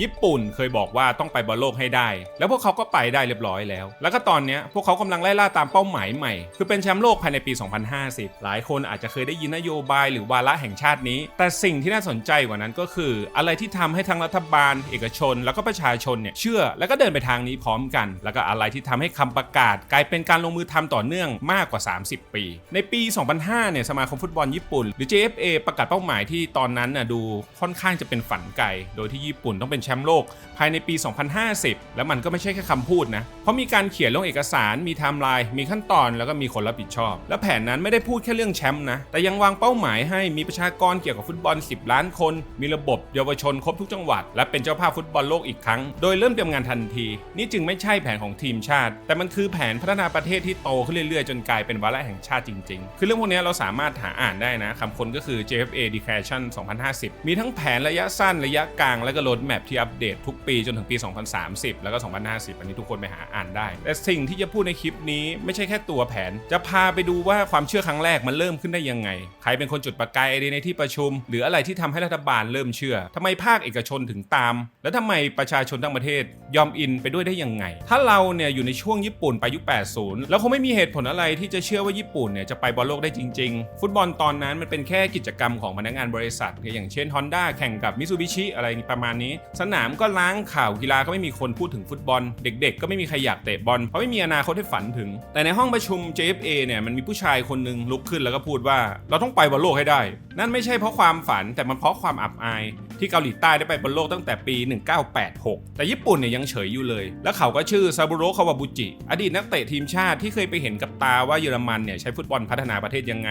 ญี่ปุ่นเคยบอกว่าต้องไปบอลโลกให้ได้ แล้วพวกเขาก็ไปได้เรียบร้อยแล้ว แล้วก็ตอนนี้พวกเขากำลังไล่ล่าตามเป้าหมายใหม่ คือเป็นแชมป์โลกภายในปี 2050 หลายคนอาจจะเคยได้ยินนโยบายหรือวาระแห่งชาตินี้ แต่สิ่งที่น่าสนใจกว่านั้นก็คือ อะไรที่ทำให้ทั้งรัฐบาล เอกชน แล้วก็ประชาชนเนี่ยเชื่อ แล้วก็เดินไปทางนี้พร้อมกัน แล้วก็อะไรที่ทำให้คำประกาศ กลายเป็นการลงมือทำต่อเนื่องมากกว่า 30 ปี ในปี 2005 เนี่ยสมาคมฟุตบอลญี่ปุ่น หรือ JFA ประกาศเป้าหมายที่ตอนนั้นน่ะดูค่อนข้างจะเป็นฝันไกล โดยที่ญี่ปุ่นต้องเป็นแชมป์โลกภายในปี 2050 แล้วมันก็ไม่ใช่แค่คำพูดนะ เพราะมีการเขียนลงเอกสาร มีไทม์ไลน์ มีขั้นตอน แล้วก็มีคนรับผิดชอบ และแผนนั้นไม่ได้พูดแค่เรื่องแชมป์นะ แต่ยังวางเป้าหมายให้มีประชากรเกี่ยวกับฟุตบอล 10 ล้านคน มีระบบเยาวชนครบทุกจังหวัด และเป็นเจ้าภาพฟุตบอลโลกอีกครั้ง โดยเริ่มเตรียมงานทันที นี่จึงไม่ใช่แผนของทีมชาติ แต่มันคือแผนพัฒนาประเทศที่โตขึ้นเรื่อยๆ จนกลายเป็นวาระแห่งชาติจริง ๆ คือเรื่องพวกนี้เราสามารถหาอ่านได้นะคำคนก็คือ JFA Declaration 2050 มีทั้งแผนระยะสั้นระยะกลางและก็โรดแมพที่อัปเดตทุกปีจนถึงปี 2030 แล้วก็ 2050 อันนี้ทุกคนไปหาอ่านได้ แต่สิ่งที่จะพูดในคลิปนี้ไม่ใช่แค่ตัวแผน จะพาไปดูว่าความเชื่อครั้งแรกมันเริ่มขึ้นได้ยังไง ใครเป็นคนจุดประกายไอเดียในที่ประชุม หรืออะไรที่ทำให้รัฐบาลเริ่มเชื่อทำไมภาคเอกชนถึงตาม แล้วทำไมประชาชนทั้งประเทศยอมอินไปด้วยได้ยังไง ถ้าเราเนี่ยอยู่ในช่วงญี่ปุ่นไปยุค 80 แล้วคงไม่มีเหตุผลอะไรที่จะเชื่อว่าญี่ปุ่นเนี่ยจะไปบอลโลกได้จริง ๆ ฟุตบอลตอนนั้นมันเป็นแค่กิจกรรมของพนักงานบริษัทอย่างเช่น Honda แข่งกับมิซูบิชิอะไรประมาณนี้สนามก็ล้างข่าวกีฬาก็ไม่มีคนพูดถึงฟุตบอล เด็กๆ ก็ไม่มีใครอยากเตะบอลเพราะไม่มีอนาคตให้ฝันถึง แต่ในห้องประชุม JFA เนี่ยมันมีผู้ชายคนหนึ่งลุกขึ้นแล้วก็พูดว่า เราต้องไปบอลโลกให้ได้ นั่นไม่ใช่เพราะความฝันแต่มันเพราะความอับอาย ที่เกาหลีใต้ได้ไปบอลโลกตั้งแต่ปี 1986 แต่ญี่ปุ่นเนี่ยยังเฉยอยู่เลย แล้วเขาก็ชื่อซาบุโรคาวาบุจิ อดีตนักเตะทีมชาติที่เคยไปเห็นกับตาว่าเยอรมันเนี่ยใช้ฟุตบอลพัฒนาประเทศยังไง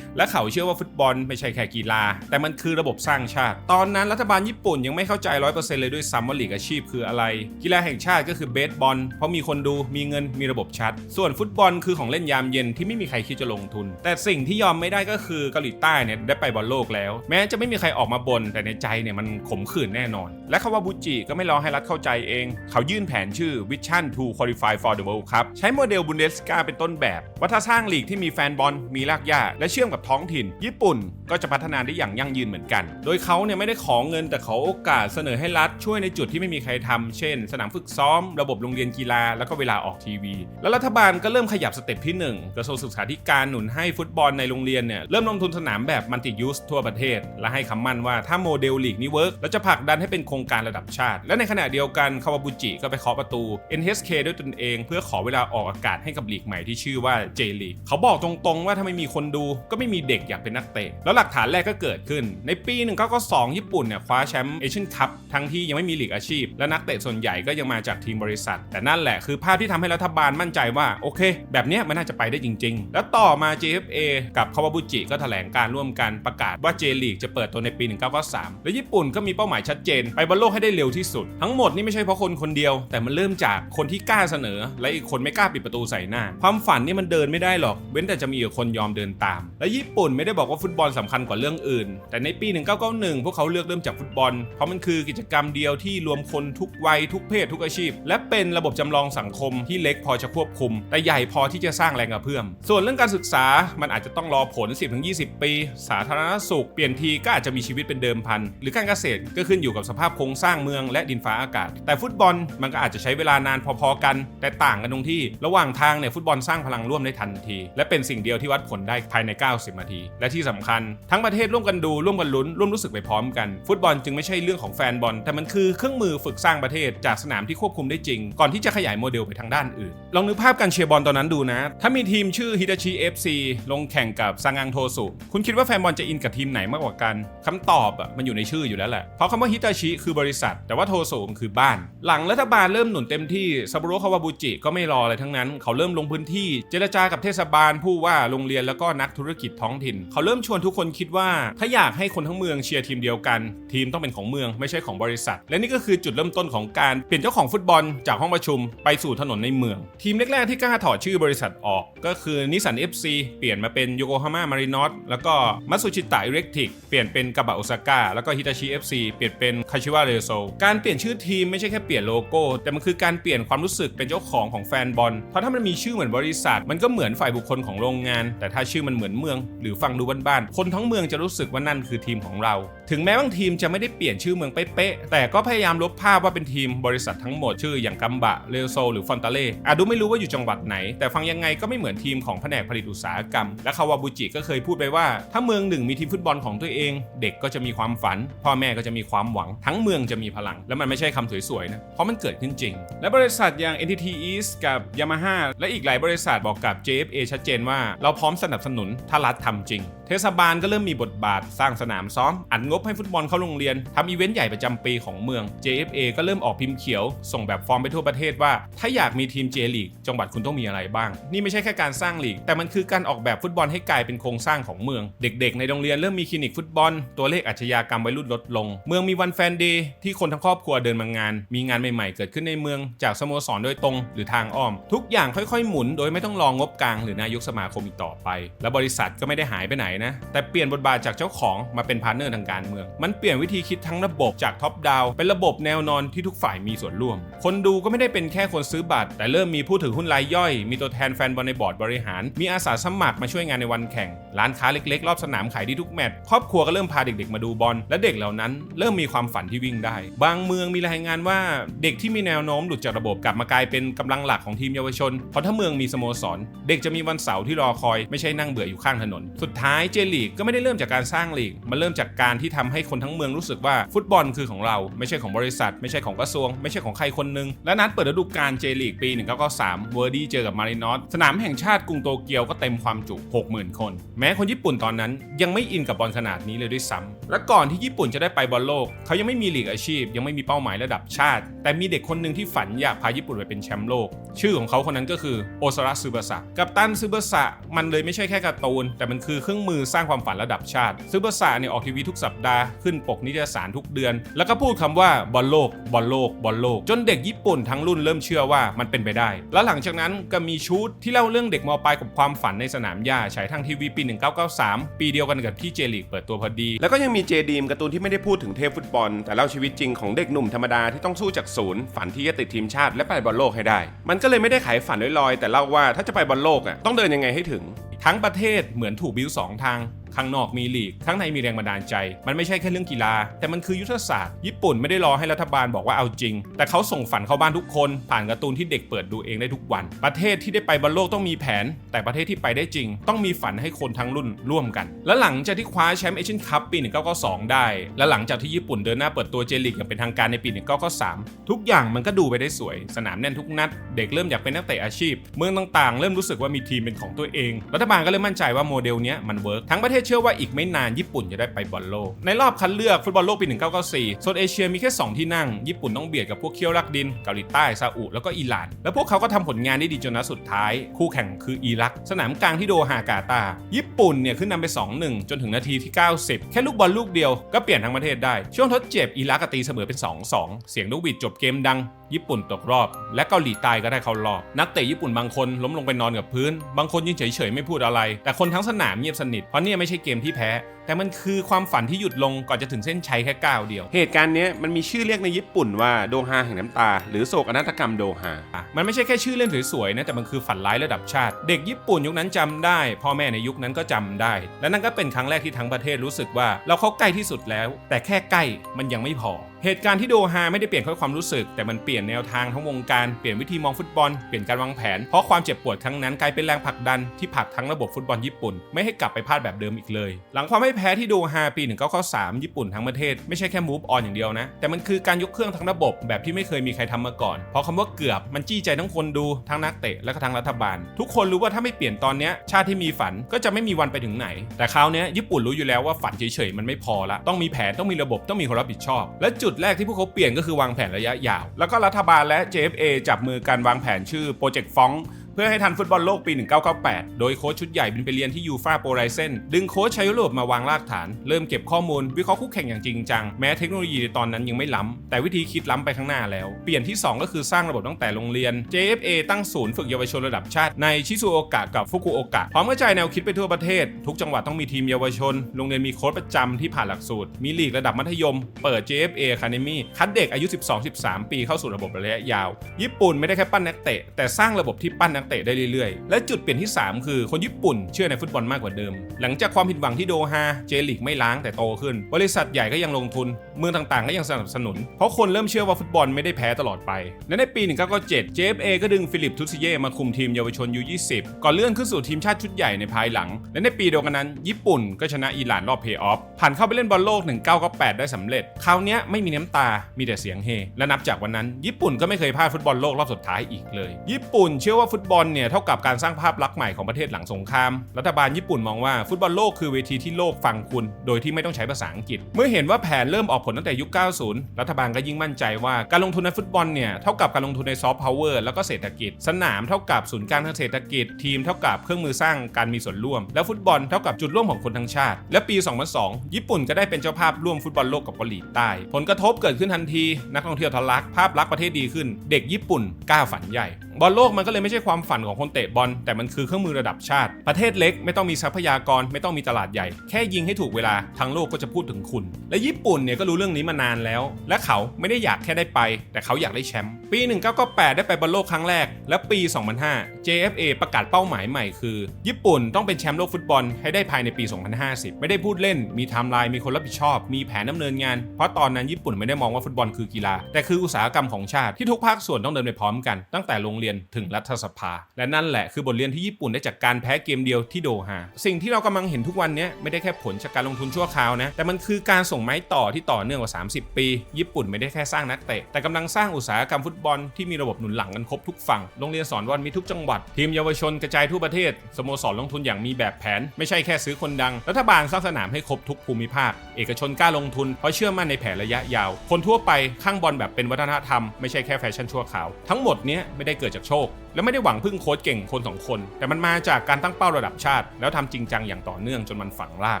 และเขาเชื่อว่าฟุตบอลไม่ใช่แค่กีฬา แต่มันคือระบบสร้างชาติ ตอนนั้นรัฐบาลญี่ปุ่นยังไม่เข้าใจ 100%เลยด้วยซ้ำว่าลีกอาชีพคืออะไร กีฬาแห่งชาติก็คือเบสบอล เพราะมีคนดูมีเงินมีระบบชัด ส่วนฟุตบอลคือของเล่นยามเย็นที่ไม่มีใครคิดจะลงทุน แต่สิ่งที่ยอมไม่ได้ก็คือเกาหลีใต้เนี่ยได้ไปบอลโลกแล้ว แม้จะไม่มีใครออกมาบน่นแต่ในใจเนี่ยมันขมขื่นแน่นอน และคาวาบุจิก็ไม่รอให้รัฐเข้าใจเอง เขายื่นแผนชื่อ Vision to Qualify for the World Cup ใช้โมเดลบุนเดสกาเป็นต้นแบบ ว่าถ้าสร้างลีกที่มีแฟนบอล มีรากหญ้า และเชื่อมกับท้องถิ่น ญี่ปุ่นก็จะพัฒนาได้อย่างยั่งยืนเหมือนกัน โดยเขาเนี่ยไม่ได้ขอเงินแต่ขอโอกาสเสนอให้รัฐช่วยในจุดที่ไม่มีใครทำเช่น สนามฝึกซ้อม ระบบโรงเรียนกีฬา แล้วก็เวลาออกทีวี แล้วรัฐบาลก็เริ่มขยับสเต็ปที่ 1 กระทรวงศึกษาธิการหนุนให้ฟุตบอลในโรงเรียนเนี่ยเริ่มลงทุนสนามแบบมัลติยูสทั่วประเทศ และให้คำมั่นว่าถ้าโมเดลลีกนี้เวิร์กแล้วจะผลักดันให้เป็นโครงการระดับชาติ และในขณะเดียวกันคาวาบุจิก็ไปเคาะประตู NHK ด้วยตนเอง เพื่อขอเวลาออกอากาศให้กับลีกใหม่ที่ชื่อว่า J League เขาบอกตรงๆว่าถ้าไม่มีคนดูก็ไม่มีเด็กอยากเป็นนักเตะ แล้วหลักฐานแรกก็เกิดขึ้น ในปี 1992 ญี่ปุ่นเนี่ยคว้าแชมป์เอเชียนคัพทั้งที่ยังไม่มีลีกอาชีพ และนักเตะส่วนใหญ่ก็ยังมาจากทีมบริษัท แต่นั่นแหละคือภาพที่ทำให้รัฐบาลมั่นใจว่าโอเค แบบนี้มันน่าจะไปได้จริง ๆ แล้วต่อมา JFA กับคาวาบุจิก็แถลงการร่วมกันประกาศว่า J League จะเปิดตัวในปี 1993 และญี่ปุ่นก็มีเป้าหมายชัดเจน ไปบอลโลกให้ได้เร็วที่สุด ทั้งหมดนี่ไม่ใช่เพราะคนคนเดียว แต่มันเริ่มจากคนที่กล้าเสนอ และอีกคนไม่กล้าปิดประตูใส่หน้า ความฝันนี่มันเดินไม่ได้หรอก เว้นแต่จะมีอีกคนยอมเดินตาม และญี่ปุ่นไม่ได้บอกว่าฟุตบอลสำคัญกว่าเรื่องอื่น แต่ในปี 1991 พวกเขาเลือกเริ่มจากฟุตบอล เพราะมันคือกิจกรรมเดียวที่รวมคนทุกวัยทุกเพศทุกอาชีพ และเป็นระบบจำลองสังคมที่เล็กพอจะควบคุม แต่ใหญ่พอที่จะสร้างแรงกระเพื่อม ส่วนเรื่องการศึกษา มันอาจจะต้องรอผล 10-20 ปี สาธารณสุข เปลี่ยนทีก็อาจจะมีชีวิตเป็นเดิมพัน หรือการเกษตรก็ขึ้นอยู่กับสภาพโครงสร้างเมืองและดินฟ้าอากาศ แต่ฟุตบอลมันก็อาจจะใช้เวลานานพอๆกัน แต่ต่างกันตรงที่ ระหว่างทางเนี่ยฟุตบอลสร้างพลังร่วมได้ทันที และเป็นสิ่งเดียวที่วัดผลได้ภายใน 90 นาที และที่สำคัญ ทั้งประเทศร่วมกันดูร่วมกันลุ้นร่วมรู้สึกไปพร้อมกัน ฟุตบอลจึงไม่ใช่เรื่องของแฟนบอล แต่มันคือเครื่องมือฝึกสร้างประเทศจากสนามที่ควบคุมได้จริง ก่อนที่จะขยายโมเดลไปทางด้านอื่น ลองนึกภาพการเชียร์บอลตอนนั้นดูนะ ถ้ามีทีมชื่อฮิตาชิ FC ลงแข่งกับซังังโทสุคุณคิดว่าแฟนบอลจะอินกับทีมไหนมากกว่ากันคำตอบอะมันอยู่ในชื่ออยู่แล้วแหละ เพราะคำว่าฮิตาชิคือบริษัท แต่ว่าโทสุมันคือบ้าน หลังรัฐบาลเริ่มหนุนเต็มที่ซาบุโรคาวาบุจิก็ไม่รออะไรทั้งนั้น เขาเริ่มลงพื้นที่ เจรจากับเทศบาลผู้ว่าโรงเรียนแล้วก็นักธุรกิจท้องถิ่น เขาเริ่มชวนทุกคนคิดว่า ถ้าอยากให้คนทั้งเมืองเชียร์ทีมเดียวกัน ทีมต้องเป็นของเมืองไม่ใช่ของบริษัท และนี่ก็คือจุดเริ่มต้นของการเปลี่ยนเจ้าของฟุตบอลจากห้องประชุม ไปสู่ถนนในเมือง ทีมแรกๆที่กล้าถอดชื่อบริษัทออก ก็คือนิสสัน FC เปลี่ยนมาเป็นโยโกฮาม่ามารินอสแล้วก็มัตสุชิตะอิเล็กทริกเปลี่ยนเป็นกาบะโอซาก้าแล้วก็ฮิตาชิ FC เปลี่ยนเป็นคาชิวะเรโซการเปลี่ยนชื่อทีมไม่ใช่แค่เปลี่ยนโลโก้ แต่มันคือการเปลี่ยนความรู้สึกเป็นเจ้าของของแฟนบอล เพราะถ้ามันมีชื่อเหมือนบริษัท มันก็เหมือนฝ่ายบุคคลของโรงงาน แต่ถ้าชื่อมันเหมือนเมือง หรือฟังดูบ้านๆคนทั้งเมืองจะรู้สึกว่านั่นคือทีมของเรา ถึงแม้บางทีมจะไม่ได้เปลี่ยนชื่อเมืองเป๊ะๆแต่ก็พยายามลบภาพว่าเป็นทีมบริษัททั้งหมดชื่ออย่างกัมบะเรโซหรือฟอนตาเล่อาจดูไม่รู้ว่าอยู่จังหวัดไหน แต่ฟังยังไงก็ไม่เหมือนทีมของแผนกผลิตอุตสาหกรรม และคาวาบุจิก็เคยพูดไปว่า ถ้าเมืองหนึ่งมีทีมฟุตบอลของตัวเอง เด็กก็จะมีความฝัน พ่อแม่ก็จะมีความหวัง ทั้งเมืองจะมีพลัง แล้วมันไม่ใช่คำสวยๆนะเพราะมันเกิดขึ้นจริง และบริษัทอย่าง NTT East กับ Yamaha และอีกหลายบริษัทบอกกับ JFA ชัดเจนว่าเราพร้อมสนับสนุนถ้ารัฐทำจริง เทศบาลก็เริ่มมีบทบาทสร้างสนามซ้อมอัดงบให้ฟุตบอลเข้าโรงเรียนทำอีเวนต์ใหญ่ประจำปีของเมือง JFA ก็เริ่มออกพิมพ์เขียว ส่งแบบฟอร์มไปทั่วประเทศว่า ถ้าอยากมีทีม J ลีกจังหวัดคุณต้องมีอะไรบ้าง นี่ไม่ใช่แค่การสร้างลีก แต่มันคือการออกแบบฟุตบอลให้กลายเป็นโครงสร้างของเมือง เด็กๆ ในโรงเรียนเริ่มมีคลินิกฟุตบอล ตัวเลขอาชญากรรมวัยรุ่นลดลง เมืองมีวันแฟนเดย์ที่คนทั้งครอบครัวเดินมางาน มีงานใหม่ๆ เกิดขึ้นในเมือง จากสโมสรโดยตรง หรือทางอ้อม ทุกอย่างค่อยๆ หมุน โดยไม่ต้องรองงบกลางหรือนายกสมาคมอีกต่อไป และบริษัทก็ไม่ได้หายไปไหนนะ แต่เปลี่ยนบทบาทจากเจ้าของมาเป็นพาร์เนอร์ทางการเมือง มันเปลี่ยนวิธีคิดทั้งระบบจากท็อปดาวเป็นระบบแนวนอนที่ทุกฝ่ายมีส่วนร่วม คนดูก็ไม่ได้เป็นแค่คนซื้อบัตร แต่เริ่มมีผู้ถือหุ้นรายย่อย มีตัวแทนแฟนบอลในบอร์ดบริหาร มีอาสาสมัครมาช่วยงานในวันแข่ง ร้านค้าเล็กๆ รอบสนามขายดีทุกแมตช์ ครอบครัวก็เริ่มพาเด็กๆมาดูบอล และเด็กเหล่านั้น เริ่มมีความฝันที่วิ่งได้ บางเมืองมีรายงานว่าเด็กที่มีแนวโน้มหลุดจากระบบกลับมากลายเป็นกำลังหลักของทีมเยาวชน เพราะถ้าเมืองมีสโมสร เด็กจะมีวันเสาร์ที่รอคอย ไม่ใช่นั่งเบื่ออยู่ข้างถนน สุดท้ายเจลีกก็ไม่ได้เริ่มจากการสร้างลีก มันเริ่มจากการที่ทำให้คนทั้งเมืองรู้สึกว่าฟุตบอลคือของเราไม่ใช่ของบริษัท ไม่ใช่ของกระทรวง ไม่ใช่ของใครคนหนึง และนัดเปิดฤดูกาลเจลีกปี 1993 เวอร์ดี้เจอกับมารินอสสนามแห่งชาติกรุงโตเกียวก็เต็มความจุ 60,000 คน แม้คนญี่ปุ่นตอนนั้นยังไม่อินกับบอลขนาดนี้เลยด้วยซ้ำและก่อนที่ญี่ปุ่นจะได้ไปบอลโลก เขายังไม่มีลีกอาชีพ ยังไม่มีเป้าหมายระดับชาติ แต่มีเด็กคนหนึ่งที่ฝันอยากพาญี่ปุ่นไปเป็นแชมป์โลก ชื่อของเขาคนนั้นก็คือโอซาระซึบาสะกับตันซึบาสะมันเลยไม่ใช่แค่การ์ตูนแต่มันคือเครื่องมือสร้างความฝันระดับชาติซึบาสะเนี่ยออกทีวีทุกสัปดาห์ขึ้นปกนิตยสารทุกเดือน แล้วก็พูดคำว่าบอลโลกบอลโลกบอลโลก จนเด็กญี่ปุ่นทั้งรุ่นเริ่มเชื่อว่ามันเป็นไปได้ แล้วหลังจากนั้นก็มีชุดที่เล่าเรื่องเด็กมปลายกับความฝันในสนามหญ้าฉายทางทีวีปี 1993 ปีเดียวกันกับที่เจลีกเปิดตัวพอดี แล้วก็ยังมีเจดีมการ์ตูนที่ไม่ได้พูดถึงเทพฟุตบอล แต่เล่าชีวิตจริงของเด็กหนุ่มธรรมดาที่ต้องสู้จากศูนย์ฝันที่จะติดทีมชาติและไปบอลโลกให้ได้ มันก็เลยไม่ได้ขายฝันลอยๆแต่เล่าว่าถ้าจะไปบอลโลกอะต้องเดินยังไงให้ถึง ทั้งประเทศเหมือนถูกบิวสองทาง ข้างนอกมีลีก ข้างในมีแรงบันดาลใจ มันไม่ใช่แค่เรื่องกีฬา แต่มันคือยุทธศาสตร์ญี่ปุ่นไม่ได้รอให้รัฐบาลบอกว่าเอาจริง แต่เขาส่งฝันเข้าบ้านทุกคน ผ่านการ์ตูนที่เด็กเปิดดูเองได้ทุกวัน ประเทศที่ได้ไปบอลโลกต้องมีแผน แต่ประเทศที่ไปได้จริง ต้องมีฝันให้คนทั้งรุ่นร่วมกัน และหลังจากที่คว้าแชมป์เอเชียนคัพปี 1992 ได้ และหลังจากที่ญี่ปุ่นเดินหน้าเปิดตัวเจลีกอย่างเป็นทางการในปี 1993 ทุกอย่างมันก็ดูไปได้สวย สนามแน่นทุกนัด เด็กเริ่มอยากเป็นนักเตะอาชีพ เมืองต่างๆ เริ่มรู้สึกว่ามีทีมเป็นของตัวเอง รัฐบาลก็เริ่มมั่นใจว่าโมเดลนี้มันเวิร์กทั้งประเทศเชื่อว่าอีกไม่นานญี่ปุ่นจะได้ไปบอลโลก ในรอบคัดเลือกฟุตบอลโลกปี 1994 โซนเอเชียมีแค่ 2 ที่นั่ง ญี่ปุ่นต้องเบียดกับพวกเคียวรักดิน เกาหลีใต้ซาอุแล้วก็อิหร่าน แล้วพวกเขาก็ทำผลงานได้ดีจนนัดสุดท้าย คู่แข่งคืออิรัก สนามกลางที่โดฮากาตา ญี่ปุ่นเนี่ยขึ้นนำไป 2-1 จนถึงนาทีที่ 90 แค่ลูกบอลลูกเดียวก็เปลี่ยนทั้งประเทศได้ ช่วงทดเจ็บอิรักก็ตีเสมอเป็น 2-2 เสียงลูกบิดจบเกมดังญี่ปุ่นตกรอบ และเกาหลีใต้ก็ได้เข้ารอบ นักเตะญี่ปุ่นบางคนล้มลงไปนอนกับพื้น บางคนยืนเฉยๆไม่พูดอะไร แต่คนทั้งสนามเงียบสนิทเพราะเนี่ยไม่ใช่เกมที่แพ้ แต่มันคือความฝันที่หยุดลงก่อนจะถึงเส้นชัยแค่ก้าวเดียว เหตุการณ์เนี้ยมันมีชื่อเรียกในญี่ปุ่นว่าโดฮาแห่งน้ำตา หรือโศกนาฏกรรมโดฮาอะมันไม่ใช่แค่ชื่อเล่นสวยๆนะแต่มันคือฝันร้ายระดับชาติ เด็กญี่ปุ่นยุคนั้นจำได้ พ่อแม่ในยุคนั้นก็จำได้ และนั่นก็เป็นครั้งแรกที่ทั้งประเทศรู้สึกว่า เราเข้าใกล้ที่สุดแล้ว แต่แค่ใกล้มันยังไม่พอ เหตุการณ์ที่โดฮาไม่ได้เปลี่ยนแค่ความรู้สึก แต่มันเปลี่ยนแนวทางทั้งวงการ เปลี่ยนวิธีมองฟุตบอล เปลี่ยนการวางแผน เพราะความเจ็บปวดครั้งนั้นกลายเป็นแรงผลักดันที่ผลักทั้งระบบฟุตบอลญี่ปุ่น ไม่ให้กลับไปพลาดแบบเดิมอีกเลย หลังความไม่แพ้ที่โดฮาปี 1993 ญี่ปุ่นทั้งประเทศไม่ใช่แค่ move on อย่างเดียวนะ แต่มันคือการยกเครื่องทั้งระบบแบบที่ไม่เคยมีใครทำมาก่อน เพราะคำว่าเกือบมันจี้ใจทั้งคนดู ทั้งนักเตะ และก็ทั้งรัฐบาล ทุกคนรู้ว่าถ้าไม่เปลี่ยนตอนนี้ชาติที่มีฝันก็จะไม่มีวันไปถึงไหน แต่คราวนี้ญี่ปุ่นรู้อยู่แล้วว่าฝันเฉยๆมันไม่พอละต้องมีแผนต้องมีระบบต้องมีคนรับผิดชอบ และจุดแรกที่พวกเขาเปลี่ยนก็คือวางแผนระยะยาว แล้วก็รัฐบาลและ JFA จับมือกันวางแผนชื่อโปรเจกต์ฟอง เพื่อให้ทันฟุตบอลโลกปี 1998 โดยโค้ชชุดใหญ่บินไปเรียนที่ยูฟาโปรไลเซนดึงโค้ชใช้ยุโรปมาวางรากฐาน เริ่มเก็บข้อมูล วิเคราะห์คู่แข่งอย่างจริงจัง แม้เทคโนโลยีในตอนนั้นยังไม่ล้ำ แต่วิธีคิดล้ำไปข้างหน้าแล้ว เปลี่ยนที่ 2 ก็คือสร้างระบบตั้งแต่โรงเรียน JFA ตั้งศูนย์ฝึกเยาวชนระดับชาติในชิซูโอกะกับฟุกุโอกะพร้อมกระจายแนวคิดไปทั่วประเทศ ทุกจังหวัดต้องมีทีมเยาวชนโรงเรียนมีโค้ชประจำที่ผ่านหลักสูตร มีลีกระดับมัธยม เปิด JFA Academy คัดเด็กอายุ 12-13 ปีเข้าสู่ระบบระยะยาว ญี่ปุ่นไม่ได้แค่ปั้นนักเตะแต่สร้างระบบที่ปั้นนักกเตะได้เรื่อยๆ และจุดเปลี่ยนที่ 3 คือคนญี่ปุ่นเชื่อในฟุตบอลมากกว่าเดิม หลังจากความผิดหวังที่โดฮาเจลิกไม่ล้างแต่โตขึ้น บริษัทใหญ่ก็ยังลงทุน เมืองต่างๆ ก็ยังสนับสนุน เพราะคนเริ่มเชื่อว่าฟุตบอลไม่ได้แพ้ตลอดไป และในปี 1997 JFA ก็ดึงฟิลิปทุสเย่มาคุมทีมเยาวชน U20 ก่อนเลื่อนขึ้นสู่ทีมชาติชุดใหญ่ในภายหลัง และในปีเดียวกันนั้น ญี่ปุ่นก็ชนะอิหร่านรอบเพย์ออฟผ่านเข้าไปเล่นบอลโลก 1998 ได้สำเร็จคราวนี้ไม่มีน้ำตามีแต่เสียงเฮและนับจากวันนั้น ญี่ปุ่นก็ไม่เคยพลาดฟุตบอลโลกรอบสุดท้ายอีกเลย ญี่ปุ่นเชื่อว่าฟุตบบอลเนี่ยเท่ากับการสร้างภาพลักษณ์ใหม่ของประเทศหลังสงคราม รัฐบาลญี่ปุ่นมองว่าฟุตบอลโลกคือเวทีที่โลกฟังคุณ โดยที่ไม่ต้องใช้ภาษาอังกฤษ เมื่อเห็นว่าแผนเริ่มออกผลตั้งแต่ยุค 90 รัฐบาลก็ยิ่งมั่นใจว่าการลงทุนในฟุตบอลเนี่ยเท่ากับการลงทุนในซอฟต์พาวเวอร์แล้วก็เศรษฐกิจ สนามเท่ากับศูนย์กลางทางเศรษฐกิจ ทีมเท่ากับเครื่องมือสร้างการมีส่วนร่วม และฟุตบอลเท่ากับจุดร่วมของคนทั้งชาติ และปี 2002 ญี่ปุ่นก็ได้เป็นเจ้าภาพร่วมฟุตบอลโลกกับเกาหลีใต้ ผลกระทบเกิดขึ้นทันที นักท่องเที่ยวทะลัก ภาพลักษณ์ประเทศดีขึ้น เด็กญี่ปุ่นกล้าฝันใหญ่บอลโลกมันก็เลยไม่ใช่ความฝันของคนเตะบอลแต่มันคือเครื่องมือระดับชาติ ประเทศเล็กไม่ต้องมีทรัพยากรไม่ต้องมีตลาดใหญ่ แค่ยิงให้ถูกเวลาทั้งโลกก็จะพูดถึงคุณ และญี่ปุ่นเนี่ยก็รู้เรื่องนี้มานานแล้ว และเขาไม่ได้อยากแค่ได้ไป แต่เขาอยากได้แชมป์ปี 1998 ได้ไปบอลโลกครั้งแรก และปี 2005 JFA ประกาศเป้าหมายใหม่คือ ญี่ปุ่นต้องเป็นแชมป์โลกฟุตบอลให้ได้ภายในปี 2050 ไม่ได้พูดเล่น มีไทม์ไลน์มีคนรับผิดชอบ มีแผนดำเนินงาน เพราะตอนนั้นญี่ปุ่นไม่ได้มองว่าฟุตบอลคือกีฬา แต่คืออุตสาหกรรมของชาติที่ทุกภาคส่วนต้องเดินไปพร้อมกันตั้งแต่โรงเรียนถึงรัฐสภา และนั่นแหละคือบทเรียนที่ญี่ปุ่นได้จากการแพ้เกมเดียวที่โดฮาสิ่งที่เรากำลังเห็นทุกวันนี้ไม่ได้แค่ผลจากการลงทุนชั่วคราวนะแต่มันคือการส่งไม้ต่อที่ต่อเนื่องกว่า 30 ปี ญี่ปุ่นไม่ได้แค่สร้างนักเตะแต่กำลังสร้างอุตสาหกรรมฟุตบอลที่มีระบบหนุนหลังกันครบทุกฝั่งโรงเรียนสอนบอลมีทุกจังหวัด ทีมเยาวชนกระจายทั่วประเทศสโมสรลงทุนอย่างมีแบบแผน ไม่ใช่แค่ซื้อคนดัง รัฐบาลสร้างสนามให้ครบทุกภูมิภาค เอกชนกล้าลงทุนเพราะเชื่อมั่นในแผนระยะยาว คนทั่วไปข้างบอลแบบเป็นวัฒนธรรมไม่ใช่แค่แฟชั่นชั่วคราวทั้งหมดนี้ไม่ได้เกิดจากโชค และไม่ได้หวังพึ่งโค้ชเก่งคนสองคน แต่มันมาจากการตั้งเป้าระดับชาติ แล้วทำจริงจังอย่างต่อเนื่องจนมันฝังราก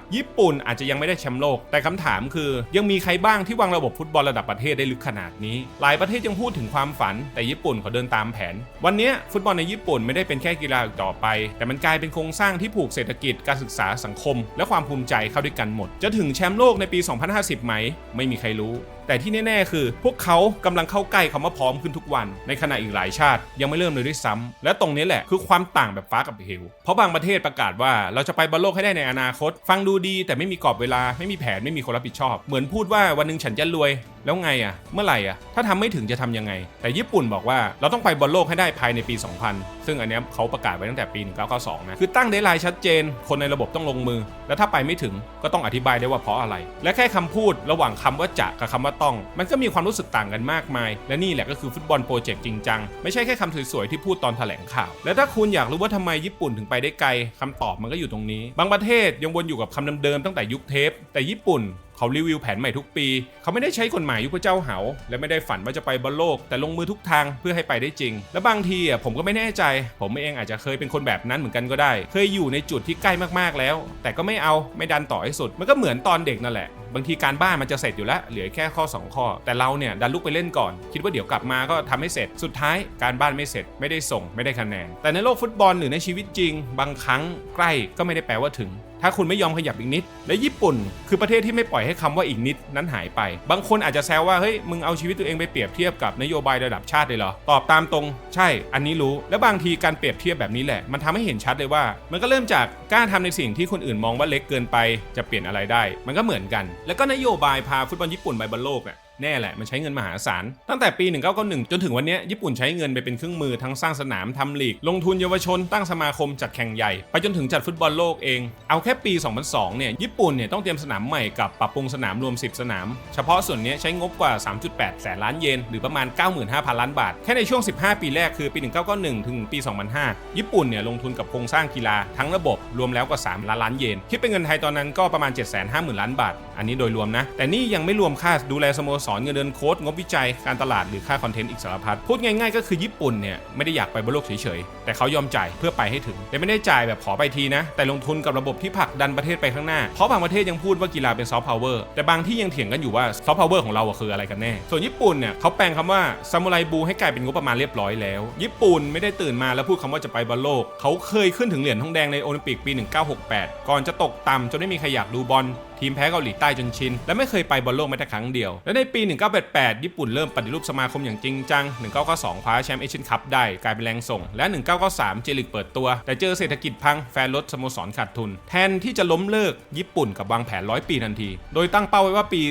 ญี่ปุ่นอาจจะยังไม่ได้แชมป์โลก แต่คำถามคือ ยังมีใครบ้างที่วางระบบฟุตบอลระดับประเทศได้ลึกขนาดนี้ หลายประเทศยังพูดถึงความฝัน แต่ญี่ปุ่นเขาเดินตามแผน วันนี้ฟุตบอลในญี่ปุ่นไม่ได้เป็นแค่กีฬาต่อไป แต่มันกลายเป็นโครงสร้างที่ผูกเศรษฐกิจการศึกษาสังคม และความภูมิใจเข้าด้วยกันหมด จะถึงแชมป์โลกในปี 2050 ไหม ไม่มีใครรู้แต่ที่แน่ ๆ คือ พวกเขากำลังเข้าใกล้คำว่าพร้อมขึ้นทุกวัน ในขณะอีกหลายชาติ ยังไม่เริ่มเลยด้วยซ้ำและตรงนี้แหละคือความต่างแบบฟ้ากับเหว เพราะบางประเทศประกาศว่าเราจะไปบอลโลกให้ได้ในอนาคต ฟังดูดีแต่ไม่มีกรอบเวลาไม่มีแผนไม่มีคนรับผิดชอบ เหมือนพูดว่าวันหนึงฉันจะรวย แล้วไงอะเมื่อไหร่อะถ้าทำไม่ถึงจะทำยังไง แต่ญี่ปุ่นบอกว่าเราต้องไปบอลโลกให้ได้ภายในปี 2000 ซึ่งอันนี้เขาประกาศไว้ตั้งแต่ปี 1992 นะ คือตั้งเดทไลน์ชัดเจน คนในระบบต้องลงมือ แล้วถ้าไปไม่ถึงก็ต้องอธิบายได้ว่าเพราะอะไร และแค่คำพูดระหว่างคำว่าจะกับคำว่าต้อง มันก็มีความรู้สึกต่างกันมากมาย และนี่แหละก็คือฟุตบอลโปรเจกต์จริงจังไม่ใช่แค่คำสวยๆที่พูดตอนแถลงข่าว และถ้าคุณอยากรู้ว่าทำไมญี่ปุ่นถึงไปได้ไกลคำตอบมันก็อยู่ตรงนี้ บางประเทศยังวนอยู่กับคำเดิมๆตั้งแต่ยุคเทป แต่ญี่ปุ่น เขารีวิวแผนใหม่ทุกปี เขาไม่ได้ใช้กฎหมายยุคพระเจ้าเหา และไม่ได้ฝันว่าจะไปบอลโลก แต่ลงมือทุกทางเพื่อให้ไปได้จริง และบางทีอะผมก็ไม่แน่ใจ ผมเองอาจจะเคยเป็นคนแบบนั้นเหมือนกันก็ได้ เคยอยู่ในจุดที่ใกล้มากๆแล้ว แต่ก็ไม่เอาไม่ดันต่อให้สุด มันก็เหมือนตอนเด็กนั่นแหละบางทีการบ้านมันจะเสร็จอยู่แล้ว เหลือแค่ข้อ 2 ข้อ แต่เราเนี่ยดันลุกไปเล่นก่อน คิดว่าเดี๋ยวกลับมาก็ทำให้เสร็จ สุดท้ายการบ้านไม่เสร็จ ไม่ได้ส่ง ไม่ได้คะแนน แต่ในโลกฟุตบอลหรือในชีวิตจริง บางครั้งใกล้ก็ไม่ได้แปลว่าถึง ถ้าคุณไม่ยอมขยับอีกนิด และญี่ปุ่น คือประเทศที่ไม่ปล่อยให้คำว่าอีกนิดนั้นหายไป บางคนอาจจะแซวว่าเฮ้ยมึงเอาชีวิตตัวเองไปเปรียบเทียบกับนโยบายระดับชาติเลยเหรอตอบตามตรง ใช่ อันนี้รู้ และบางทีการเปรียบเทียบแบบนี้แหละ มันทำให้เห็นชัดเลยว่า มันก็เริ่มจากกล้าทำในสิ่งที่คนอื่นมองว่าเล็กเกินไป จะเปลี่ยนอะไรได้ มันก็เหมือนกัน แล้วก็นโยบายพาฟุตบอลญี่ปุ่นไปบอลโลกอะ แน่แหละมันใช้เงินมหาศาล ตั้งแต่ปี 1991 จนถึงวันนี้ญี่ปุ่นใช้เงินไปเป็นเครื่องมือทั้งสร้างสนามทำลีก ลงทุนเยาวชนตั้งสมาคมจัดแข่งใหญ่ ไปจนถึงจัดฟุตบอลโลกเอง เอาแค่ปี 2002 เนี่ยญี่ปุ่นเนี่ยต้องเตรียมสนามใหม่กับปรับปรุงสนามรวม 10 สนาม เฉพาะส่วนนี้ใช้งบกว่า 3.8 แสนล้านเยนหรือประมาณ 95,000 ล้านบาท แค่ในช่วง 15 ปีแรกคือปี 1991 ถึงปี 2005 ญี่ปุ่นเนี่ยลงทุนกับโครงสร้างกีฬาทั้งระบบรวมแล้วกว่า 3 ล้านล้านเยนคิดเป็นเงินไทยตอนนั้นก็ประมาณ 750,000 ล้านบาท อันนี้โดยรวมนะแต่นี่ยังไม่รวมค่าดูแลสโมสรเงินเดือนโค้ชงบวิจัยการตลาดหรือค่าคอนเทนต์อีกสารพัดพูดง่ายๆก็คือญี่ปุ่นเนี่ยไม่ได้อยากไปบนโลกเฉยๆ แต่เขายอมจ่ายเพื่อไปให้ถึงแต่ไม่ได้จ่ายแบบขอไปทีนะ แต่ลงทุนกับระบบที่ผลักดันประเทศไปข้างหน้า เพราะบางประเทศยังพูดว่ากีฬาเป็นซอฟต์พาวเวอร์แต่บางที่ยังเถียงกันอยู่ว่าซอฟต์พาวเวอร์ของเราคืออะไรกันแน่ ส่วนญี่ปุ่นเนี่ยเขาแปลงคำว่าซามูไรบูให้กลายเป็นงบประมาณเรียบร้อยแล้ว ญี่ปุ่นไม่ได้ตื่นมาแล้วพูดคำว่าจะไปบอลโลก เขาเคยขึ้นถึงเหรียญทองแดงในโอลิมปิกปี 1968 ก่อนจะตกต่ำจนไม่มีใครอยากดูบอล ทีมแพ้เกาหลีใต้จนชิน และไม่เคยไปบอลโลกแม้แต่ครั้งเดียว และในปี 1988 ญี่ปุ่นเริ่มปฏิรูปสมาคมอย่างจริงจัง 1992คว้าแชมป์เอเชียนคัพได้กลายเป็นแรงส่ง และ 1993 เจลิกเปิดตัว แต่เจอเศรษฐกิจพังแฟนรถสโมสรขาดทุน แทนที่จะล้มเลิกญี่ปุ่นกับวางแผนร้อยปีทันที โดยตั้งเป้าไว้ว่าปี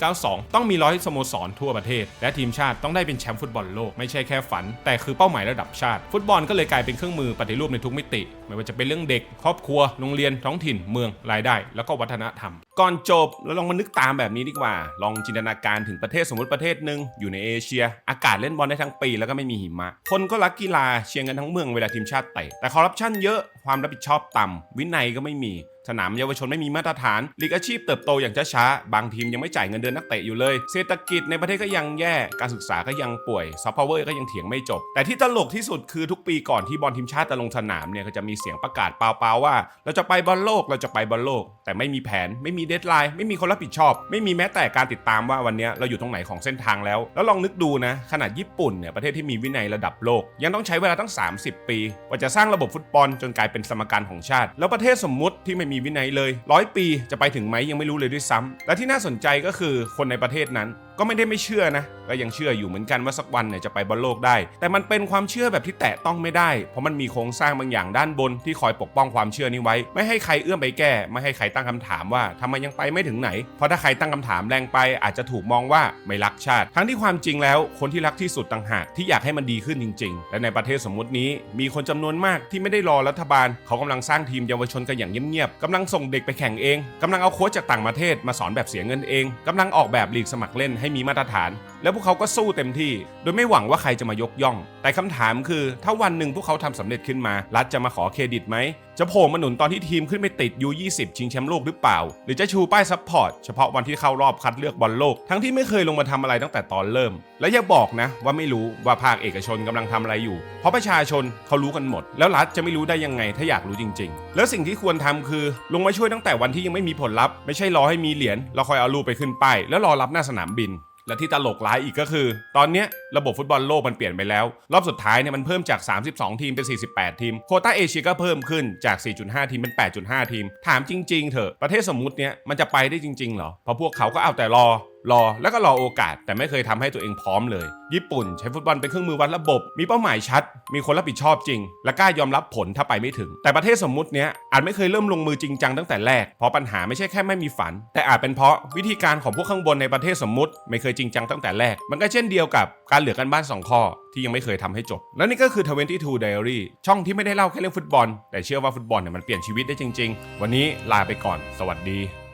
2092 ต้องมีร้อยสโมสรทั่วประเทศ และทีมชาติต้องได้เป็นแชมป์ฟุตบอลโลกไม่ใช่แค่ฝัน แต่คือเป้าหมายระดับชาติ ฟุตบอลก็เลยกลายเป็นเครื่องมือปฏิรูปในทุกมิติ ไม่ว่าจะเป็นเรื่องเด็ก ครอบครัว โรงเรียน ท้องถิ่น เมือง รายได้ แล้วก็วัฒนธรรมก่อนจบเราลองมานึกตามแบบนี้ดีกว่า ลองจินตนาการถึงประเทศสมมติประเทศหนึ่งอยู่ในเอเชีย อากาศเล่นบอลได้ทั้งปีแล้วก็ไม่มีหิมะ คนก็รักกีฬาเชียร์กันทั้งเมืองเวลาทีมชาติเตะแต่คอร์รัปชันเยอะ ความรับผิดชอบต่ำวินัยก็ไม่มี สนามเยาวชนไม่มีมาตรฐานลีกอาชีพเติบโตอย่างช้าๆ บางทีมยังไม่จ่ายเงินเดือนนักเตะอยู่เลย เศรษฐกิจในประเทศก็ยังแย่ การศึกษาก็ยังป่วยซอฟต์พาวเวอร์ก็ยังเถียงไม่จบ แต่ที่ตลกที่สุดคือทุกปีก่อนที่บอลทีมชาติจะลงสนามเนี่ยก็จะมีเสียงประกาศเปล่าๆว่า เราจะไปบอลโลกเราจะไปบอลโลก แต่ไม่มีแผนไม่มีเดทไลน์ไม่มีคนรับผิดชอบ ไม่มีแม้แต่การติดตามว่าวันนี้เราอยู่ตรงไหนของเส้นทางแล้ว แล้วลองนึกดูนะขนาดญี่ปุ่นเนี่ยประเทศที่มีวินัยระดับโลก ยังต้องใช้เวลาตั้ง 30 ปีกว่าจะสร้างระบบฟุตบอลจนกลายเป็นเป็นสมการของชาติ แล้วประเทศสมมุติที่ไม่มีวินัยเลยร้อยปีจะไปถึงไหมยังไม่รู้เลยด้วยซ้ำและที่น่าสนใจก็คือคนในประเทศนั้น ก็ไม่ได้ไม่เชื่อนะ ก็ยังเชื่ออยู่เหมือนกันว่าสักวันเนี่ยจะไปบอลโลกได้ แต่มันเป็นความเชื่อแบบที่แตะต้องไม่ได้ เพราะมันมีโครงสร้างบางอย่างด้านบนที่คอยปกป้องความเชื่อนี้ไว้ ไม่ให้ใครเอื้อมไปแก้ ไม่ให้ใครตั้งคำถามว่าทำไมยังไปไม่ถึงไหน เพราะถ้าใครตั้งคำถามแรงไป อาจจะถูกมองว่าไม่รักชาติ ทั้งที่ความจริงแล้วคนที่รักที่สุดต่างหากที่อยากให้มันดีขึ้นจริง ๆ และในประเทศสมมตินี้ มีคนจำนวนมากที่ไม่ได้รอรัฐบาล เขากำลังสร้างทีมเยาวชนกันอย่างเงียบๆกำลังส่งเด็กไปแข่งเองกำลังเอาโค้ชจากต่างประเทศมาสอนแบบเสียเงินเองกำลังออกแบบลีกสมัครเล่นให้มีมาตรฐาน แล้วพวกเขาก็สู้เต็มที่ โดยไม่หวังว่าใครจะมายกย่อง แต่คำถามคือ ถ้าวันหนึ่งพวกเขาทำสำเร็จขึ้นมา รัฐจะมาขอเครดิตไหม จะโผล่มาหนุนตอนที่ทีมขึ้นไปติด U20 ชิงแชมป์โลกหรือเปล่า หรือจะชูป้ายซัพพอร์ตเฉพาะวันที่เข้ารอบคัดเลือกบอลโลก ทั้งที่ไม่เคยลงมาทำอะไรตั้งแต่ตอนเริ่ม และอย่าบอกนะ ว่าไม่รู้ว่าภาคเอกชนกำลังทำอะไรอยู่ เพราะประชาชนเขารู้กันหมด แล้วรัฐจะไม่รู้ได้ยังไงถ้าอยากรู้จริง ๆ แล้วสิ่งที่ควรทำคือ ลงมาช่วยตั้งแต่วันที่ยังไม่มีผลลัพธ์ไม่ใช่รอให้มีเหรียญเราคอยเอารูปไปขึ้นป้ายแล้วรอรับหน้าสนามบิน และที่ตลกร้ายอีกก็คือ ตอนเนี้ย ระบบฟุตบอลโลกมันเปลี่ยนไปแล้ว รอบสุดท้ายเนี่ยมันเพิ่มจาก 32 ทีมเป็น 48 ทีม โคต้าเอเชียก็เพิ่มขึ้นจาก 4.5 ทีมเป็น 8.5 ทีม ถามจริง ๆ เถอะ ประเทศสมมุติเนี้ยมันจะไปได้จริง ๆ เหรอ เพราะพวกเขาก็เอาแต่รอรอแล้วก็รอโอกาสแต่ไม่เคยทำให้ตัวเองพร้อมเลย ญี่ปุ่นใช้ฟุตบอลเป็นเครื่องมือวัดระบบ มีเป้าหมายชัด มีคนรับผิดชอบจริง และกล้ายอมรับผลถ้าไปไม่ถึง แต่ประเทศสมมุติเนี้ยอาจไม่เคยเริ่มลงมือจริงจังตั้งแต่แรก เพราะปัญหาไม่ใช่แค่ไม่มีฝัน แต่อาจเป็นเพราะวิธีการของพวกข้างบนในประเทศสมมุติ ไม่เคยจริงจังตั้งแต่แรก มันก็เช่นเดียวกับการเหลือกันบ้านสองข้อที่ยังไม่เคยทำให้จบ แล้วนี่ก็คือ 22 Diary ช่องที่ไม่ได้เล่าแค่เรื่องฟุตบอล แต่เชื่อว่าฟุตบอลเนี่ยมันเปลี่ยนชีวิตได้จริง ๆ วันนี้ลาไปก่อน สวัสดี